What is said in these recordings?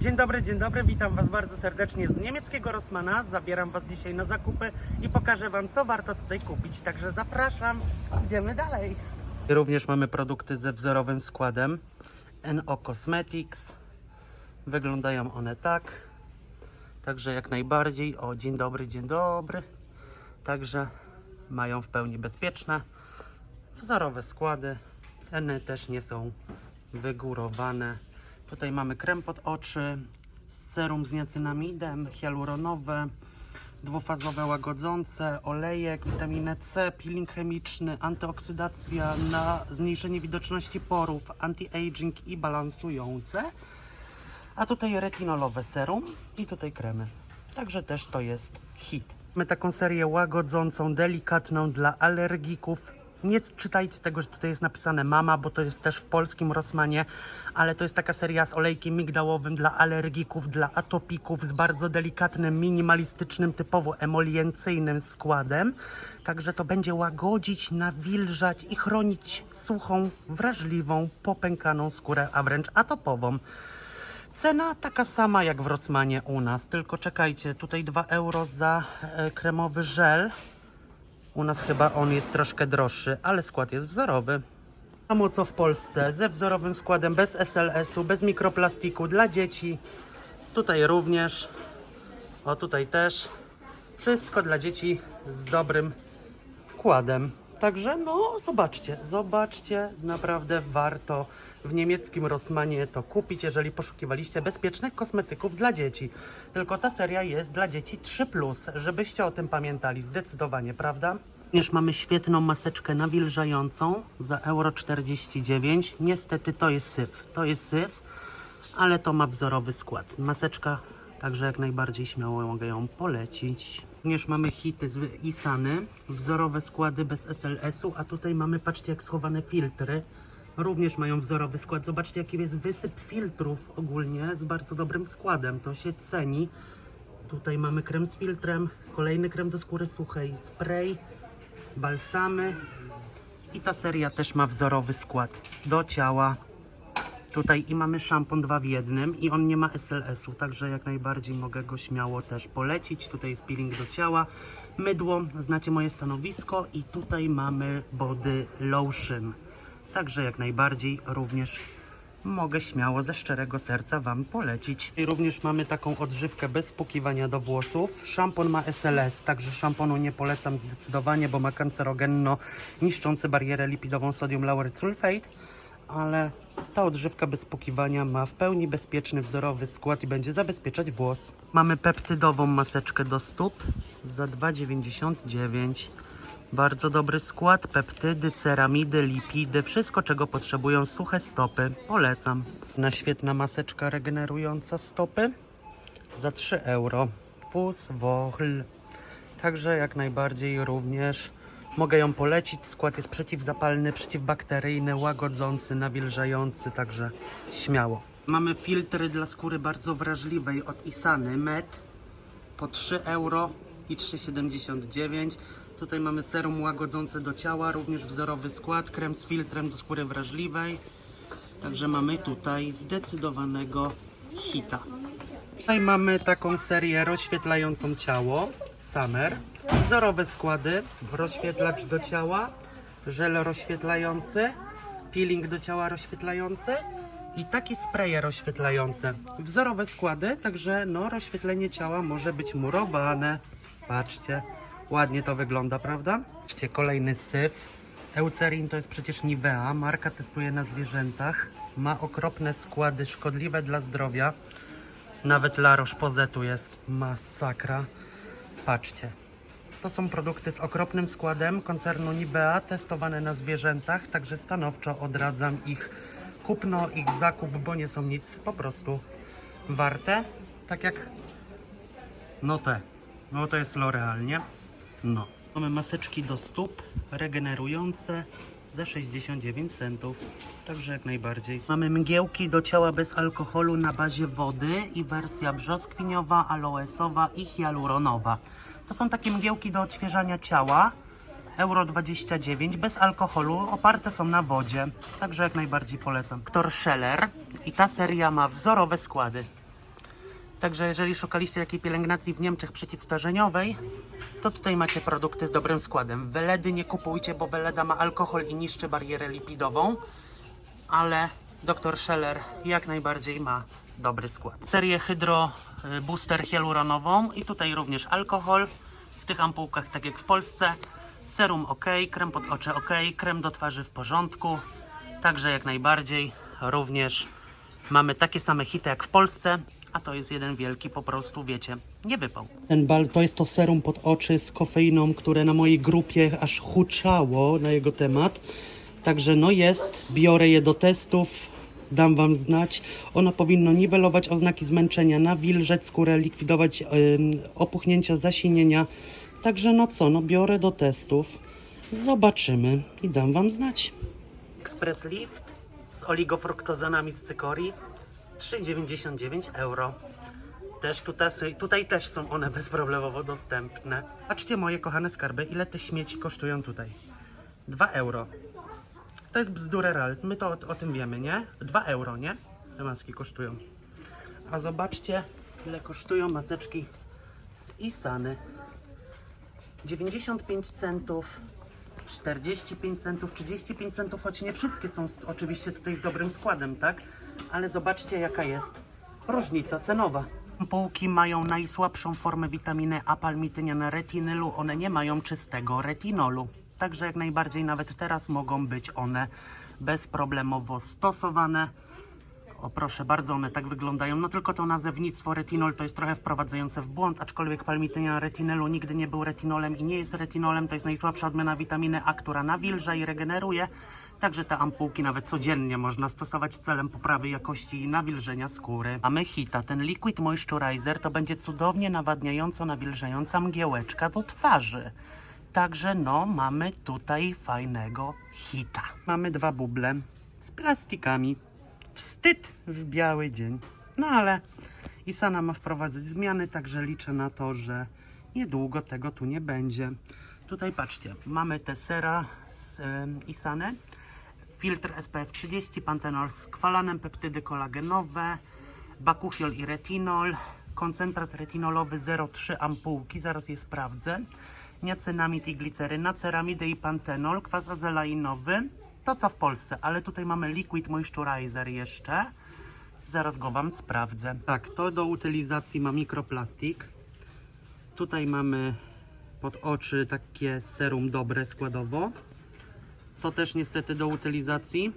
Dzień dobry, dzień dobry, witam Was bardzo serdecznie z niemieckiego Rossmana. Zabieram Was dzisiaj na zakupy i pokażę Wam, co warto tutaj kupić. Także zapraszam, idziemy dalej. Również mamy produkty ze wzorowym składem NO Cosmetics. Wyglądają one tak. Także jak najbardziej. O, dzień dobry, dzień dobry. Także mają w pełni bezpieczne, wzorowe składy. Ceny też nie są wygórowane. Tutaj mamy krem pod oczy, serum z niacinamidem, hialuronowe, dwufazowe łagodzące, olejek, witaminę C, peeling chemiczny, antyoksydacja na zmniejszenie widoczności porów, anti-aging i balansujące. A tutaj retinolowe serum i tutaj kremy. Także też to jest hit. Mamy taką serię łagodzącą, delikatną dla alergików. Nie czytajcie tego, że tutaj jest napisane mama, bo to jest też w polskim Rossmanie, ale to jest taka seria z olejkiem migdałowym dla alergików, dla atopików, z bardzo delikatnym, minimalistycznym, typowo emoliencyjnym składem. Także to będzie łagodzić, nawilżać i chronić suchą, wrażliwą, popękaną skórę, a wręcz atopową. Cena taka sama jak w Rossmanie u nas, tylko czekajcie, tutaj 2 euro za e, kremowy żel. U nas chyba on jest troszkę droższy, ale skład jest wzorowy. Samo co w Polsce, ze wzorowym składem, bez SLS-u, bez mikroplastiku, dla dzieci. Tutaj również, o tutaj też. Wszystko dla dzieci z dobrym składem. Także no, zobaczcie, zobaczcie, naprawdę warto w niemieckim Rossmanie to kupić, jeżeli poszukiwaliście bezpiecznych kosmetyków dla dzieci. Tylko ta seria jest dla dzieci 3+, żebyście o tym pamiętali, zdecydowanie, prawda? Również mamy świetną maseczkę nawilżającą za euro 49. Niestety to jest syf, to jest syf, ale to ma wzorowy skład. Maseczka, także jak najbardziej śmiało mogę ją polecić. Również mamy hity z Isany, wzorowe składy bez SLS-u, a tutaj mamy, patrzcie jak schowane filtry. Również mają wzorowy skład. Zobaczcie jaki jest wysyp filtrów ogólnie z bardzo dobrym składem. To się ceni. Tutaj mamy krem z filtrem, kolejny krem do skóry suchej, spray, balsamy. I ta seria też ma wzorowy skład do ciała. Tutaj i mamy szampon dwa w jednym i on nie ma SLS-u, także jak najbardziej mogę go śmiało też polecić. Tutaj jest peeling do ciała, mydło, znacie moje stanowisko i tutaj mamy body lotion. Także jak najbardziej również mogę śmiało ze szczerego serca Wam polecić. I również mamy taką odżywkę bez pukiwania do włosów. Szampon ma SLS, także szamponu nie polecam zdecydowanie, bo ma kancerogenno niszczący barierę lipidową sodium lauryl sulfate ale ta odżywka bez pukiwania ma w pełni bezpieczny wzorowy skład i będzie zabezpieczać włos. Mamy peptydową maseczkę do stóp za 2,99. Bardzo dobry skład, peptydy, ceramidy, lipidy, wszystko czego potrzebują suche stopy. Polecam. Na świetna maseczka regenerująca stopy za 3 euro. Fus. Także jak najbardziej również mogę ją polecić. Skład jest przeciwzapalny, przeciwbakteryjny, łagodzący, nawilżający, także śmiało. Mamy filtry dla skóry bardzo wrażliwej od Isany Med po 3 euro i 3,79. Tutaj mamy serum łagodzące do ciała, również wzorowy skład, krem z filtrem do skóry wrażliwej. Także mamy tutaj zdecydowanego hita. Tutaj mamy taką serię rozświetlającą ciało, Summer. Wzorowe składy, rozświetlacz do ciała, żel rozświetlający, peeling do ciała rozświetlający i takie spraye rozświetlające. Wzorowe składy, także no rozświetlenie ciała może być murowane. Patrzcie, ładnie to wygląda, prawda? Patrzcie, kolejny syf. Eucerin to jest przecież Nivea, marka testuje na zwierzętach, ma okropne składy szkodliwe dla zdrowia. Nawet La Roche-Posay tu jest masakra. Patrzcie. To są produkty z okropnym składem koncernu Nivea, testowane na zwierzętach, także stanowczo odradzam ich kupno, ich zakup, bo nie są nic po prostu warte. Tak jak no te. No to jest L'Oreal, nie? No. Mamy maseczki do stóp regenerujące za 69 centów. Także jak najbardziej. Mamy mgiełki do ciała bez alkoholu na bazie wody i wersja brzoskwiniowa, aloesowa i hialuronowa. To są takie mgiełki do odświeżania ciała. Euro 29 bez alkoholu, oparte są na wodzie. Także jak najbardziej polecam. Dr Scheller i ta seria ma wzorowe składy. Także jeżeli szukaliście jakiej pielęgnacji w Niemczech przeciwstarzeniowej, to tutaj macie produkty z dobrym składem. Weledy nie kupujcie, bo Weleda ma alkohol i niszczy barierę lipidową, ale dr Scheller jak najbardziej ma dobry skład. Serię Hydro y, Booster hialuronową i tutaj również alkohol. W tych ampułkach tak jak w Polsce. Serum ok, krem pod oczy ok, krem do twarzy w porządku. Także jak najbardziej również mamy takie same hity jak w Polsce, a to jest jeden wielki po prostu, wiecie, nie wypał. Ten bal to jest to serum pod oczy z kofeiną, które na mojej grupie aż huczało na jego temat. Także no jest, biorę je do testów, dam wam znać. Ono powinno niwelować oznaki zmęczenia, nawilżeć skórę, likwidować ym, opuchnięcia, zasinienia. Także no co, no biorę do testów, zobaczymy i dam wam znać. Express Lift z oligofruktozanami z cykorii 3,99 euro. Też tutaj, tutaj też są one bezproblemowo dostępne. Patrzcie moje kochane skarby, ile te śmieci kosztują tutaj. 2 euro. To jest bzdura real. My to o, o tym wiemy, nie? 2 euro, nie? Te maski kosztują. A zobaczcie, ile kosztują maseczki z Isany. 95 centów, 45 centów, 35 centów, choć nie wszystkie są oczywiście tutaj z dobrym składem, tak? Ale zobaczcie jaka jest różnica cenowa. Półki mają najsłabszą formę witaminy A palmityniana retinylu, one nie mają czystego retinolu. Także jak najbardziej nawet teraz mogą być one bezproblemowo stosowane. O proszę bardzo, one tak wyglądają. No tylko to nazewnictwo retinol to jest trochę wprowadzające w błąd, aczkolwiek palmitynia retinolu nigdy nie był retinolem i nie jest retinolem. To jest najsłabsza odmiana witaminy A, która nawilża i regeneruje. Także te ampułki nawet codziennie można stosować celem poprawy jakości i nawilżenia skóry. Mamy hita, ten Liquid Moisturizer to będzie cudownie nawadniająco nawilżająca mgiełeczka do twarzy. Także no, mamy tutaj fajnego hita. Mamy dwa buble z plastikami. Wstyd w biały dzień. No ale Isana ma wprowadzać zmiany, także liczę na to, że niedługo tego tu nie będzie. Tutaj patrzcie, mamy te sera z em, Isany. Filtr SPF 30, pantenol z kwalanem, peptydy kolagenowe, bakuchiol i retinol, koncentrat retinolowy 0,3 ampułki, zaraz je sprawdzę, niacenamid i gliceryna, ceramidy i pantenol, kwas azelainowy, to co w Polsce, ale tutaj mamy liquid moisturizer jeszcze, zaraz go Wam sprawdzę. Tak, to do utylizacji ma mikroplastik, tutaj mamy pod oczy takie serum dobre składowo, to też niestety do utylizacji.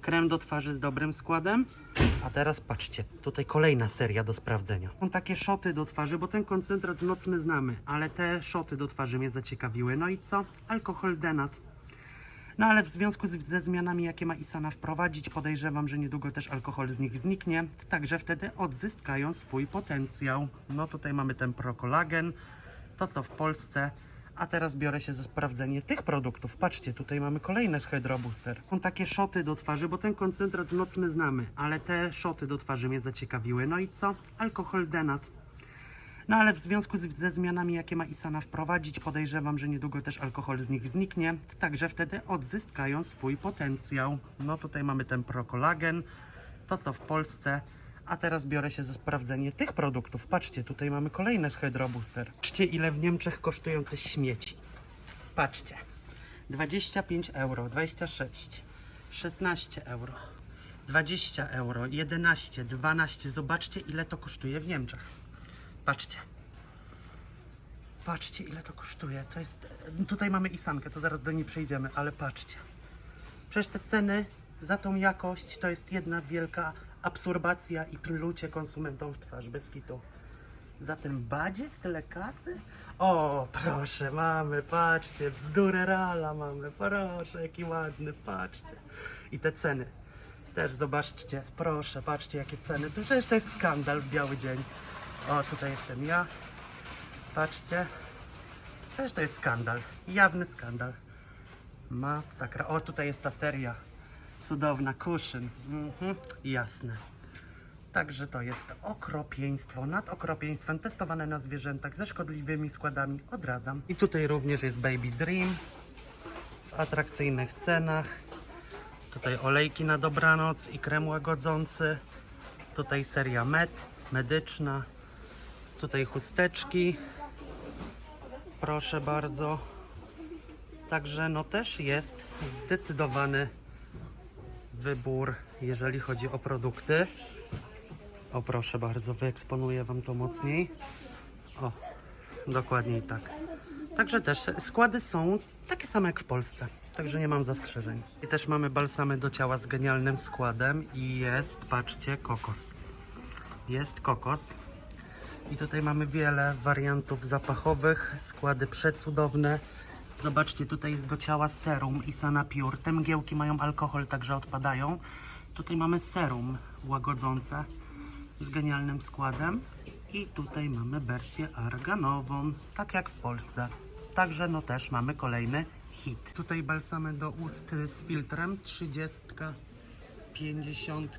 Krem do twarzy z dobrym składem. A teraz patrzcie, tutaj kolejna seria do sprawdzenia. Są takie szoty do twarzy, bo ten koncentrat nocny znamy, ale te szoty do twarzy mnie zaciekawiły. No i co? Alkohol denat. No ale w związku z, ze zmianami, jakie ma Isana wprowadzić, podejrzewam, że niedługo też alkohol z nich zniknie, także wtedy odzyskają swój potencjał. No tutaj mamy ten prokolagen, to co w Polsce. A teraz biorę się za sprawdzenie tych produktów. Patrzcie, tutaj mamy kolejne z Hydro Booster. Są takie szoty do twarzy, bo ten koncentrat nocny znamy, ale te szoty do twarzy mnie zaciekawiły. No i co? Alkohol denat. No ale w związku z, ze zmianami, jakie ma Isana wprowadzić, podejrzewam, że niedługo też alkohol z nich zniknie, także wtedy odzyskają swój potencjał. No tutaj mamy ten prokolagen, to co w Polsce. A teraz biorę się za sprawdzenie tych produktów. Patrzcie, tutaj mamy kolejne z Hydro Booster. Patrzcie, ile w Niemczech kosztują te śmieci. Patrzcie. 25 euro, 26, 16 euro, 20 euro, 11, 12. Zobaczcie, ile to kosztuje w Niemczech. Patrzcie. Patrzcie, ile to kosztuje. To jest. Tutaj mamy isankę, to zaraz do niej przejdziemy, ale patrzcie. Przecież te ceny za tą jakość to jest jedna wielka absorbacja i plucie konsumentom w twarz, bez kitu. Za ten badziew tyle kasy? O, proszę, mamy, patrzcie, bzdurę rala mamy, proszę, jaki ładny, patrzcie. I te ceny. Też zobaczcie, proszę, patrzcie jakie ceny. To przecież to jest skandal w biały dzień. O, tutaj jestem ja. Patrzcie. Przecież to jest skandal. Jawny skandal. Masakra. O, tutaj jest ta seria. Cudowna, kuszyn. Mhm, jasne. Także to jest okropieństwo nad okropieństwem testowane na zwierzętach ze szkodliwymi składami. Odradzam. I tutaj również jest Baby Dream w atrakcyjnych cenach. Tutaj olejki na dobranoc i krem łagodzący. Tutaj seria Med medyczna. Tutaj chusteczki. Proszę bardzo. Także no też jest zdecydowany wybór, jeżeli chodzi o produkty. O proszę bardzo, wyeksponuję Wam to mocniej. O, dokładniej tak. Także też składy są takie same jak w Polsce, także nie mam zastrzeżeń. I też mamy balsamy do ciała z genialnym składem i jest, patrzcie, kokos. Jest kokos. I tutaj mamy wiele wariantów zapachowych, składy przecudowne. Zobaczcie, tutaj jest do ciała serum i Sanapure. Te mgiełki mają alkohol, także odpadają. Tutaj mamy serum łagodzące z genialnym składem. I tutaj mamy wersję arganową, tak jak w Polsce. Także no też mamy kolejny hit. Tutaj balsamy do ust z filtrem 30, 50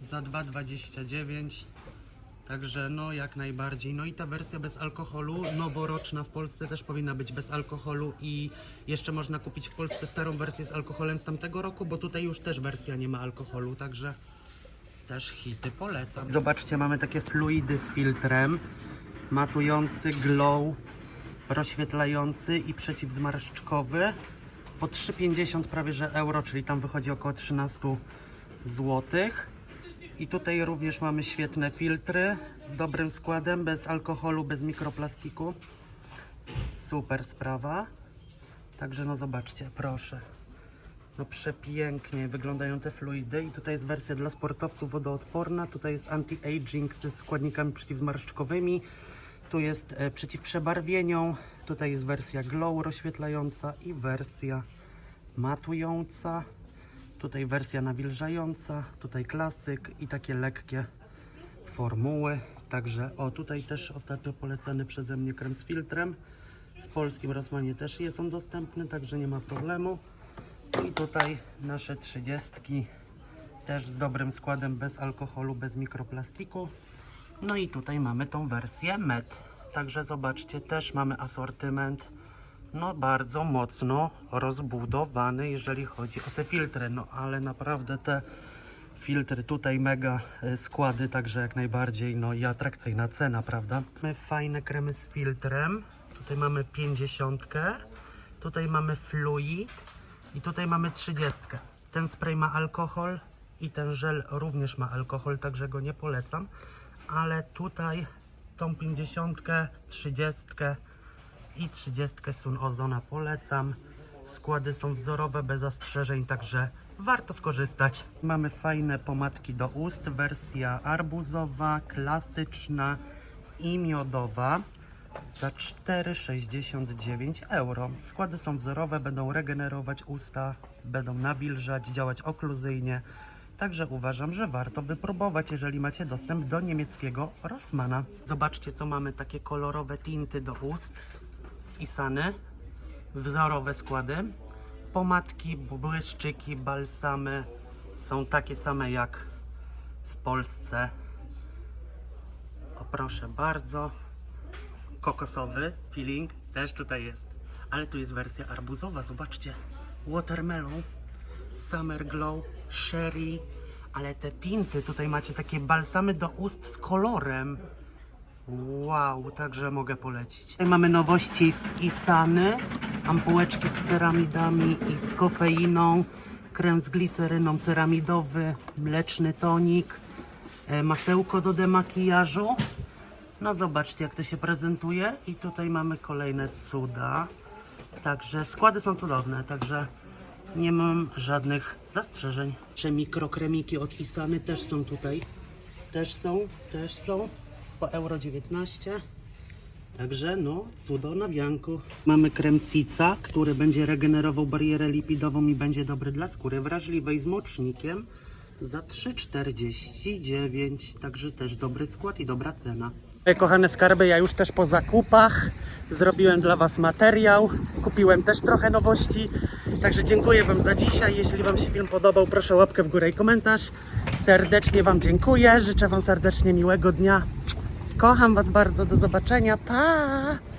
za 2,29. Także no jak najbardziej. No i ta wersja bez alkoholu, noworoczna w Polsce też powinna być bez alkoholu i jeszcze można kupić w Polsce starą wersję z alkoholem z tamtego roku, bo tutaj już też wersja nie ma alkoholu, także też hity polecam. Zobaczcie, mamy takie fluidy z filtrem, matujący, glow, rozświetlający i przeciwzmarszczkowy po 3,50 prawie że euro, czyli tam wychodzi około 13 złotych. I tutaj również mamy świetne filtry z dobrym składem, bez alkoholu, bez mikroplastiku. Super sprawa. Także no zobaczcie, proszę. No przepięknie wyglądają te fluidy i tutaj jest wersja dla sportowców wodoodporna, tutaj jest anti-aging ze składnikami przeciwzmarszczkowymi, tu jest e, przeciw przebarwieniom, tutaj jest wersja glow rozświetlająca i wersja matująca. Tutaj wersja nawilżająca, tutaj klasyk i takie lekkie formuły. Także o tutaj też ostatnio polecany przeze mnie krem z filtrem. W polskim Rosmanie też jest on dostępny, także nie ma problemu. I tutaj nasze trzydziestki też z dobrym składem, bez alkoholu, bez mikroplastiku. No i tutaj mamy tą wersję MET. Także zobaczcie, też mamy asortyment no bardzo mocno rozbudowany, jeżeli chodzi o te filtry. No ale naprawdę te filtry tutaj mega e, składy, także jak najbardziej no i atrakcyjna cena, prawda? Mamy fajne kremy z filtrem. Tutaj mamy 50, tutaj mamy fluid i tutaj mamy 30. Ten spray ma alkohol i ten żel również ma alkohol, także go nie polecam. Ale tutaj tą 50, 30 i 30 Sun Ozona polecam. Składy są wzorowe, bez zastrzeżeń, także warto skorzystać. Mamy fajne pomadki do ust, wersja arbuzowa, klasyczna i miodowa za 4,69 euro. Składy są wzorowe, będą regenerować usta, będą nawilżać, działać okluzyjnie. Także uważam, że warto wypróbować, jeżeli macie dostęp do niemieckiego Rossmana. Zobaczcie, co mamy takie kolorowe tinty do ust z Isany. Wzorowe składy. Pomadki, błyszczyki, balsamy są takie same jak w Polsce. O proszę bardzo. Kokosowy peeling też tutaj jest. Ale tu jest wersja arbuzowa, zobaczcie. Watermelon, Summer Glow, Sherry. Ale te tinty, tutaj macie takie balsamy do ust z kolorem. Wow, także mogę polecić. Tutaj mamy nowości z Isany, ampułeczki z ceramidami i z kofeiną, krem z gliceryną ceramidowy, mleczny tonik, e, masełko do demakijażu. No zobaczcie jak to się prezentuje i tutaj mamy kolejne cuda. Także składy są cudowne, także nie mam żadnych zastrzeżeń. Czy mikrokremiki od Isany też są tutaj. Też są, też są po euro 19. Także no, cudo na bianku. Mamy krem Cica, który będzie regenerował barierę lipidową i będzie dobry dla skóry wrażliwej z mocznikiem za 3,49. Także też dobry skład i dobra cena. Kochane skarby, ja już też po zakupach zrobiłem dla Was materiał. Kupiłem też trochę nowości. Także dziękuję Wam za dzisiaj. Jeśli Wam się film podobał, proszę łapkę w górę i komentarz. Serdecznie Wam dziękuję. Życzę Wam serdecznie miłego dnia. Kocham Was bardzo. Do zobaczenia. Pa!